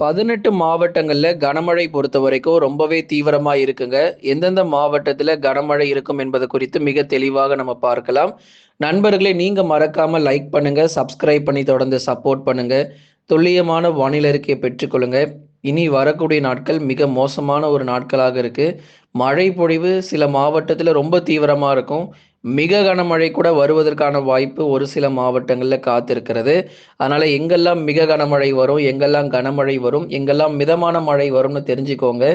பதினெட்டு மாவட்டங்கள்ல கனமழை பொறுத்த வரைக்கும் ரொம்பவே தீவிரமா இருக்குங்க. எந்தெந்த மாவட்டத்துல கனமழை இருக்கும் என்பது குறித்து மிக தெளிவாக நம்ம பார்க்கலாம். நண்பர்களே நீங்க மறக்காம லைக் பண்ணுங்க, சப்ஸ்கிரைப் பண்ணி தொடர்ந்து சப்போர்ட் பண்ணுங்க. துல்லியமான வானிலை அறிக்கையை பெற்றுக்கொள்ளுங்க. இனி வரக்கூடிய நாட்கள் மிக மோசமான ஒரு நாட்களாக இருக்கு. மழை பொழிவு சில மாவட்டத்துல ரொம்ப தீவிரமா இருக்கும். மிக கனமழை கூட வருவதற்கான வாய்ப்பு ஒரு சில மாவட்டங்களில் காத்திருக்கிறது. அதனால எங்கெல்லாம் மிக கனமழை வரும், எங்கெல்லாம் கனமழை வரும், எங்கெல்லாம் மிதமான மழை வரும்னு தெரிஞ்சுக்கோங்க.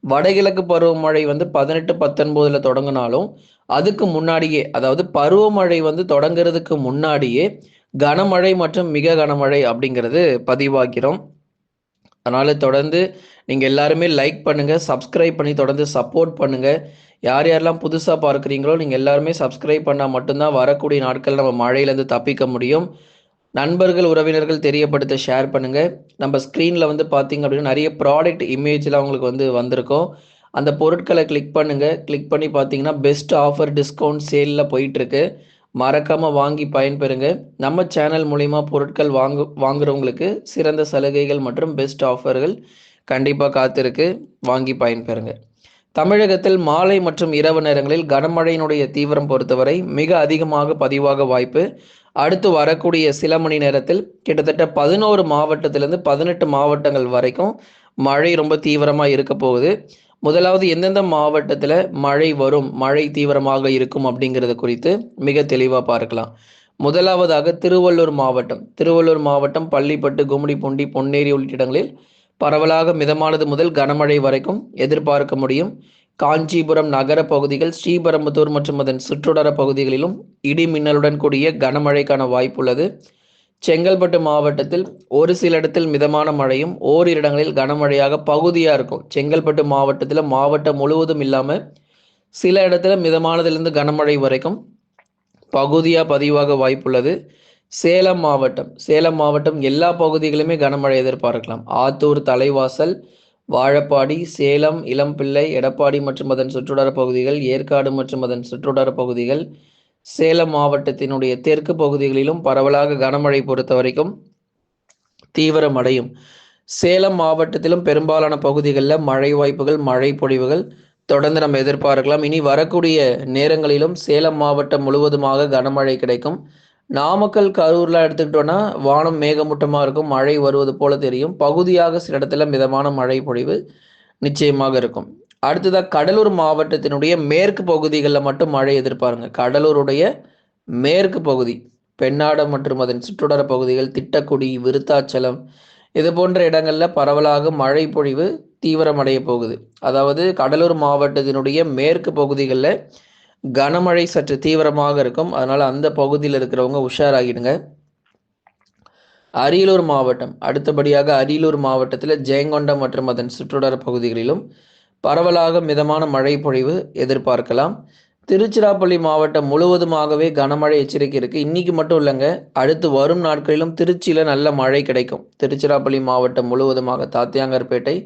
வடகிழக்கு பருவமழை வந்து பதினெட்டு பத்தொன்பதுல தொடங்கினாலும் அதுக்கு முன்னாடியே அதாவது பருவமழை வந்து தொடங்குறதுக்கு முன்னாடியே கனமழை மற்றும் மிக கனமழை அப்படிங்கிறது பதிவாகிறோம். அதனால தொடர்ந்து நீங்க எல்லாருமே லைக் பண்ணுங்க, சப்ஸ்கிரைப் பண்ணி தொடர்ந்து சப்போர்ட் பண்ணுங்க. யார் யாரெல்லாம் புதுசாக பார்க்குறீங்களோ, நீங்கள் எல்லாருமே சப்ஸ்கிரைப் பண்ணால் மட்டும் தான் வரக்கூடிய நாட்கள் நம்ம மழையிலேருந்து தப்பிக்க முடியும். நண்பர்கள், உறவினர்கள் தெரியப்படுத்த ஷேர் பண்ணுங்கள் நம்ம ஸ்க்ரீனில் வந்து பார்த்தீங்க அப்படின்னா, நிறைய ப்ராடக்ட் இமேஜ்லாம் உங்களுக்கு வந்து வந்திருக்கும். அந்த பொருட்களை கிளிக் பண்ணுங்கள் கிளிக் பண்ணி பார்த்தீங்கன்னா, பெஸ்ட் ஆஃபர் டிஸ்கவுண்ட் சேலில் போயிட்டுருக்கு. மறக்காமல் வாங்கி பயன்பெறுங்க. நம்ம சேனல் மூலிமா பொருட்கள் வாங்கு வாங்குறவங்களுக்கு சிறந்த சலுகைகள் மற்றும் பெஸ்ட் ஆஃபர்கள் கண்டிப்பாக காத்திருக்கு. வாங்கி பயன்பெறுங்க. தமிழகத்தில் மாலை மற்றும் இரவு நேரங்களில் கனமழையினுடைய தீவிரம் பொறுத்தவரை மிக அதிகமாக பதிவாக வாய்ப்பு. அடுத்து வரக்கூடிய சில மணி நேரத்தில் கிட்டத்தட்ட 11 மாவட்டத்திலிருந்து 18 மாவட்டங்கள் வரைக்கும் மழை ரொம்ப தீவிரமாக இருக்க போகுது. முதலாவது எந்தெந்த மாவட்டத்தில் மழை வரும், மழை தீவிரமாக இருக்கும் அப்படிங்கிறது குறித்து மிக தெளிவாக பார்க்கலாம். முதலாவதாக திருவள்ளூர் மாவட்டம். திருவள்ளூர் மாவட்டம் பள்ளிப்பட்டு, கும்மிடிப்பூண்டி, பொன்னேரி உள்ளிட்ட இடங்களில் பரவலாக மிதமானது முதல் கனமழை வரைக்கும் எதிர்பார்க்க முடியும். காஞ்சிபுரம் நகர பகுதிகள், ஸ்ரீபெரும்புதூர் மற்றும் அதன் சுற்றுடர பகுதிகளிலும் இடி மின்னலுடன் கூடிய கனமழைக்கான வாய்ப்புள்ளது. செங்கல்பட்டு மாவட்டத்தில் ஒரு சில இடத்தில் மிதமான மழையும், ஓரிரு இடங்களில் கனமழையாக பகுதியாக இருக்கும். செங்கல்பட்டு மாவட்டத்தில் மாவட்டம் முழுவதும் இல்லாமல் சில இடத்துல மிதமானதிலிருந்து கனமழை வரைக்கும் பகுதியாக பதிவாக வாய்ப்புள்ளது. சேலம் மாவட்டம். சேலம் மாவட்டம் எல்லா பகுதிகளிலுமே கனமழை எதிர்பார்க்கலாம். ஆத்தூர், தலைவாசல், வாழப்பாடி, சேலம், இளம்பிள்ளை, எடப்பாடி மற்றும் அதன் சுற்றுடார பகுதிகள், ஏற்காடு மற்றும் அதன் சுற்றுடார பகுதிகள், சேலம் மாவட்டத்தினுடைய தெற்கு பகுதிகளிலும் பரவலாக கனமழை பொறுத்த வரைக்கும் தீவிரமடையும். சேலம் மாவட்டத்திலும் பெரும்பாலான பகுதிகளில் மழை வாய்ப்புகள், மழை பொழிவுகள் தொடர்ந்து நம்ம எதிர்பார்க்கலாம். இனி வரக்கூடிய நேரங்களிலும் சேலம் மாவட்டம் முழுவதுமாக கனமழை கிடைக்கும். நாமக்கல், கரூர்லாம் எடுத்துக்கிட்டோம்னா, வானம் மேகமூட்டமா இருக்கும். மழை வருவது போல தெரியும். பகுதியாக சில இடத்துல மிதமான மழை பொழிவு நிச்சயமாக இருக்கும். அடுத்ததாக கடலூர் மாவட்டத்தினுடைய மேற்கு பகுதிகளில் மட்டும் மழை எதிர்பாருங்க. கடலூருடைய மேற்கு பகுதி, பெண்ணாடம் மற்றும் அதன் சுற்றுடர பகுதிகள், திட்டக்குடி, விருத்தாச்சலம் இது போன்ற இடங்களில் பரவலாக மழை பொழிவு தீவிரமடைய போகுது. அதாவது கடலூர் மாவட்டத்தினுடைய மேற்கு பகுதிகளில் கனமழை சற்று தீவிரமாக இருக்கும். அதனால் அந்த பகுதியில் இருக்கிறவங்க உஷாராகிடுங்க. அரியலூர் மாவட்டம். அடுத்தபடியாக அரியலூர் மாவட்டத்தில் ஜெயங்கொண்டம் மற்றும் அதன் சுற்றுவட்டார பகுதிகளிலும் பரவலாக மிதமான மழை பொழிவு எதிர்பார்க்கலாம். திருச்சிராப்பள்ளி மாவட்டம் முழுவதுமாகவே கனமழை எச்சரிக்கை இருக்குது இன்றைக்கி மட்டும் இல்லைங்க அடுத்து வரும் நாட்களிலும் திருச்சியில் நல்ல மழை கிடைக்கும். திருச்சிராப்பள்ளி மாவட்டம் முழுவதுமாக தாத்தியாங்கர்பேட்டை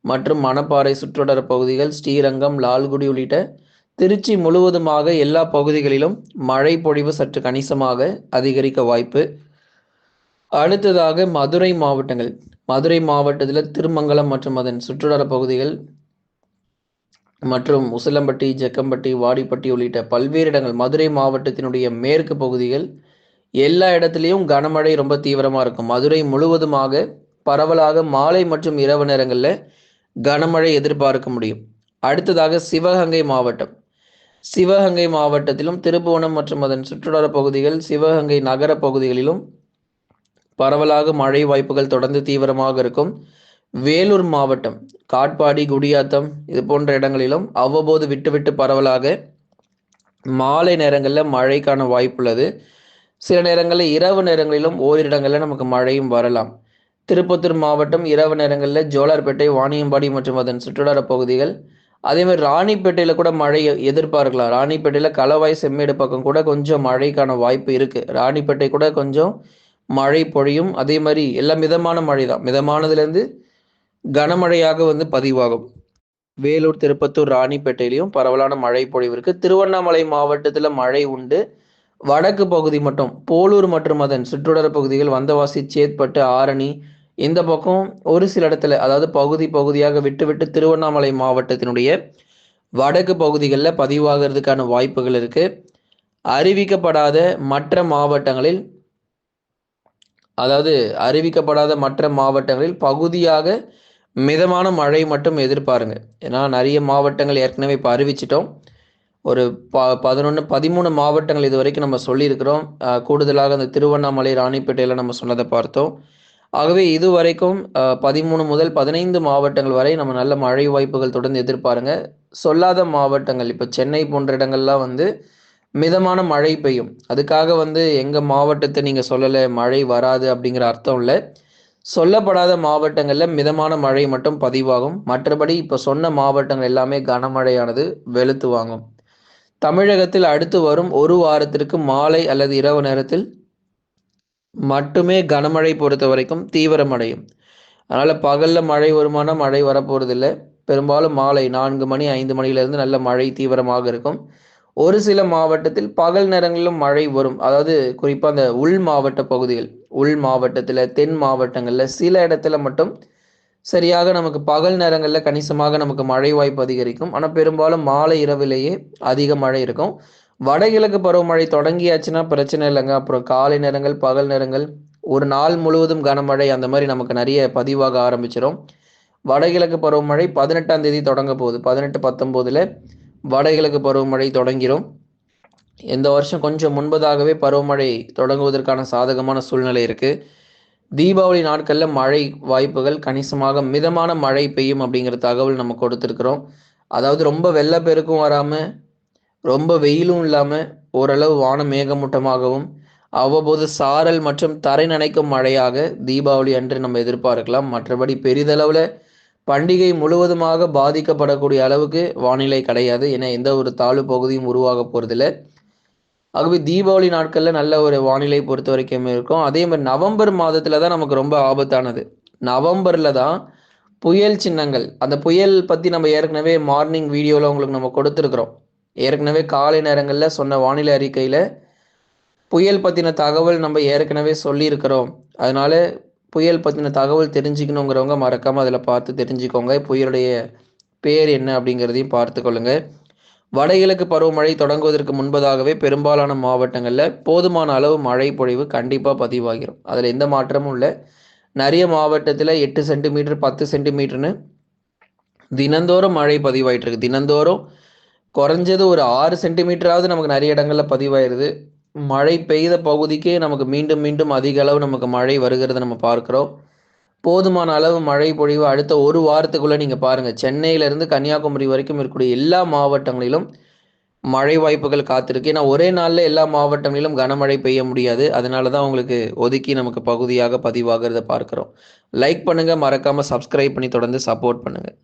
மற்றும் மணப்பாறை சுற்றுவட்டார பகுதிகள், ஸ்ரீரங்கம், லால்குடி உள்ளிட்ட திருச்சி முழுவதுமாக எல்லா பகுதிகளிலும் மழை பொழிவு சற்று கணிசமாக அதிகரிக்க வாய்ப்பு. அடுத்ததாக மதுரை மாவட்டங்கள். மதுரை மாவட்டத்தில் திருமங்கலம் மற்றும் அதன் சுற்றுலா பகுதிகள் மற்றும் உசிலம்பட்டி, ஜக்கம்பட்டி, வாடிப்பட்டி உள்ளிட்ட பல்வேறு இடங்கள் மதுரை மாவட்டத்தினுடைய மேற்கு பகுதிகள் எல்லா இடத்துலையும் கனமழை ரொம்ப தீவிரமாக இருக்கும். மதுரை முழுவதுமாக பரவலாக மாலை மற்றும் இரவு நேரங்களில் கனமழை எதிர்பார்க்க முடியும். அடுத்ததாக சிவகங்கை மாவட்டம். சிவகங்கை மாவட்டத்திலும் திருப்புவனம் மற்றும் அதன் சுற்றுலார பகுதிகள், சிவகங்கை நகர பகுதிகளிலும் பரவலாக மழை வாய்ப்புகள் தொடர்ந்து தீவிரமாக இருக்கும். வேலூர் மாவட்டம். காட்பாடி, குடியாத்தம் இது போன்ற இடங்களிலும் அவ்வப்போது விட்டுவிட்டு பரவலாக மாலை நேரங்களில் மழைக்கான வாய்ப்புள்ளது. சில நேரங்களில் இரவு நேரங்களிலும் ஓரிரு நமக்கு மழையும் வரலாம். திருப்பத்தூர் மாவட்டம் இரவு நேரங்களில் ஜோலார்பேட்டை, வாணியம்பாடி மற்றும் அதன் சுற்றுவட்டார பகுதிகள், அதே மாதிரி ராணிப்பேட்டையில கூட மழை எதிர்பார்க்கலாம். ராணிப்பேட்டையில களவாய், செம்மேடு பக்கம் கூட கொஞ்சம் மழைக்கான வாய்ப்பு இருக்கு. ராணிப்பேட்டை கூட கொஞ்சம் மழை பொழியும். மாதிரி எல்லாம் மிதமான மழை தான். மிதமானதுலேருந்து கனமழையாக வந்து பதிவாகும். வேலூர், திருப்பத்தூர், ராணிப்பேட்டையிலையும் பரவலான மழை பொழிவு இருக்கு. திருவண்ணாமலை மாவட்டத்தில் மழை உண்டு. வடக்கு பகுதி மட்டும் போலூர் மற்றும் அதன் சுற்றுடர பகுதிகள், வந்தவாசி, சேத்பட்டு, ஆரணி இந்த பக்கம் ஒரு சில இடத்துல அதாவது பகுதி பகுதியாக விட்டு விட்டு திருவண்ணாமலை மாவட்டத்தினுடைய வடக்கு பகுதிகளில் பதிவாகிறதுக்கான வாய்ப்புகள் இருக்கு. அறிவிக்கப்படாத மற்ற மாவட்டங்களில் அதாவது அறிவிக்கப்படாத மற்ற மாவட்டங்களில் பகுதியாக மிதமான மழை மட்டும் எதிர்பாருங்க. ஏன்னா நிறைய மாவட்டங்கள் ஏற்கனவே இப்போ அறிவிச்சிட்டோம் ஒரு ப பதினொன்று பதிமூணு மாவட்டங்கள் இது வரைக்கும் நம்ம சொல்லியிருக்கிறோம். கூடுதலாக அந்த திருவண்ணாமலை ராணிப்பேட்டையில் நம்ம சொன்னதை பார்த்தோம். ஆகவே இது வரைக்கும் பதிமூணு முதல் பதினைந்து மாவட்டங்கள் வரை நம்ம நல்ல மழை வாய்ப்புகள் தொடர்ந்து எதிர்பாருங்க. சொல்லாத மாவட்டங்கள் இப்போ சென்னை போன்ற இடங்கள்லாம் வந்து மிதமான மழை பெய்யும். அதுக்காக வந்து எங்கள் மாவட்டத்தை நீங்கள் சொல்லலை மழை வராது அப்படிங்கிற அர்த்தம் இல்லை. சொல்லப்படாத மாவட்டங்களில் மிதமான மழை மட்டும் பதிவாகும். மற்றபடி இப்போ சொன்ன மாவட்டங்கள் எல்லாமே கனமழையானது வெளுத்து வாங்கும். தமிழகத்தில் அடுத்து வரும் ஒரு வாரத்திற்கு மாலை அல்லது இரவு நேரத்தில் மட்டுமே கனமழை பொறுத்த வரைக்கும் தீவிரமடையும். அதனால் பகலில் மழை வருமானா மழை வரப்போகிறதில்ல பெரும்பாலும் மாலை நான்கு மணி ஐந்து மணியிலேருந்து நல்ல மழை தீவிரமாக இருக்கும். ஒரு சில மாவட்டத்தில் பகல் நேரங்களிலும் மழை வரும். அதாவது குறிப்பாக அந்த உள் மாவட்ட பகுதிகள் உள் மாவட்டத்தில் தென் மாவட்டங்களில் சில இடத்துல மட்டும் சரியாக நமக்கு பகல் நேரங்களில் கணிசமாக நமக்கு மழை வாய்ப்பு அதிகரிக்கும். ஆனால் பெரும்பாலும் மாலை இரவிலேயே அதிக மழை இருக்கும். வடகிழக்கு பருவமழை தொடங்கியாச்சுன்னா பிரச்சனை இல்லைங்க. அப்புறம் காலை நேரங்கள் பகல் நேரங்கள் ஒரு நாள் முழுவதும் கனமழை அந்த மாதிரி நமக்கு நிறைய பதிவாக ஆரம்பிச்சிடும் வடகிழக்கு பருவமழை பதினெட்டாம் தேதி தொடங்க போகுது. பதினெட்டு பத்தொம்போதில் வடகிழக்கு பருவமழை தொடங்கிடும் இந்த வருஷம் கொஞ்சம் முன்பதாகவே பருவமழை தொடங்குவதற்கான சாதகமான சூழ்நிலை இருக்குது தீபாவளி நாட்களில் மழை வாய்ப்புகள் கணிசமாக மிதமான மழை பெய்யும் அப்படிங்கிற தகவல் நம்ம கொடுத்துருக்குறோம். அதாவது ரொம்ப வெள்ளப்பெருக்கும் வராமல் ரொம்ப வெயிலும் இல்லாமல் ஓரளவு வானம் மேகமூட்டமாகவும் அவ்வப்போது சாரல் மற்றும் தரை நனைக்கும் மழையாக தீபாவளி அன்று நம்ம எதிர்பார்க்கலாம். மற்றபடி பெரிதளவில் பண்டிகை முழுவதுமாக பாதிக்கப்படக்கூடிய அளவுக்கு வானிலை கிடையாது. ஏன்னா எந்த ஒரு தாழ்வு பகுதியும் உருவாக போகிறதில்ல ஆகவே தீபாவளி நாட்களில் நல்ல ஒரு வானிலை பொறுத்த வரைக்கும் இருக்கும். அதே மாதிரி நவம்பர் மாதத்தில் தான் நமக்கு ரொம்ப ஆபத்தானது. நவம்பரில் தான் புயல் சின்னங்கள். அந்த புயல் பற்றி நம்ம ஏற்கனவே மார்னிங் வீடியோவில் உங்களுக்கு நம்ம கொடுத்துருக்குறோம். ஏற்கனவே காலை நேரங்களில் சொன்ன வானிலை அறிக்கையில் புயல் பற்றின தகவல் நம்ம ஏற்கனவே சொல்லியிருக்கிறோம். அதனால புயல் பற்றின தகவல் தெரிஞ்சுக்கணுங்கிறவங்க மறக்காமல் அதில் பார்த்து தெரிஞ்சுக்கோங்க. புயலுடைய பேர் என்ன அப்படிங்கிறதையும் பார்த்து வடகிழக்கு பருவமழை தொடங்குவதற்கு முன்பதாகவே பெரும்பாலான மாவட்டங்களில் போதுமான அளவு மழை பொழிவு கண்டிப்பாக பதிவாகிரும். அதில் எந்த மாற்றமும் இல்லை. நிறைய மாவட்டத்தில் எட்டு சென்டிமீட்டர் பத்து சென்டிமீட்டர்னு தினந்தோறும் மழை பதிவாயிட்டு இருக்கு தினந்தோறும் குறைஞ்சது ஒரு ஆறு சென்டிமீட்டராவது நமக்கு நிறைய இடங்களில் பதிவாயிருது. மழை பெய்த பகுதிக்கே நமக்கு மீண்டும் மீண்டும் அதிக அளவு நமக்கு மழை வருகிறத நம்ம பார்க்குறோம். போதுமான அளவு மழை பொழிவு அடுத்த ஒரு வாரத்துக்குள்ளே நீங்கள் பாருங்கள் சென்னையிலேருந்து கன்னியாகுமரி வரைக்கும் இருக்கக்கூடிய எல்லா மாவட்டங்களிலும் மழை வாய்ப்புகள் காத்திருக்கு. ஏன்னா ஒரே நாளில் எல்லா மாவட்டங்களிலும் கனமழை பெய்ய முடியாது. அதனால தான் உங்களுக்கு ஒதுக்கி நமக்கு பகுதியாக பதிவாகிறத பார்க்குறோம். லைக் பண்ணுங்கள் மறக்காமல் சப்ஸ்கிரைப் பண்ணி தொடர்ந்து சப்போர்ட் பண்ணுங்கள்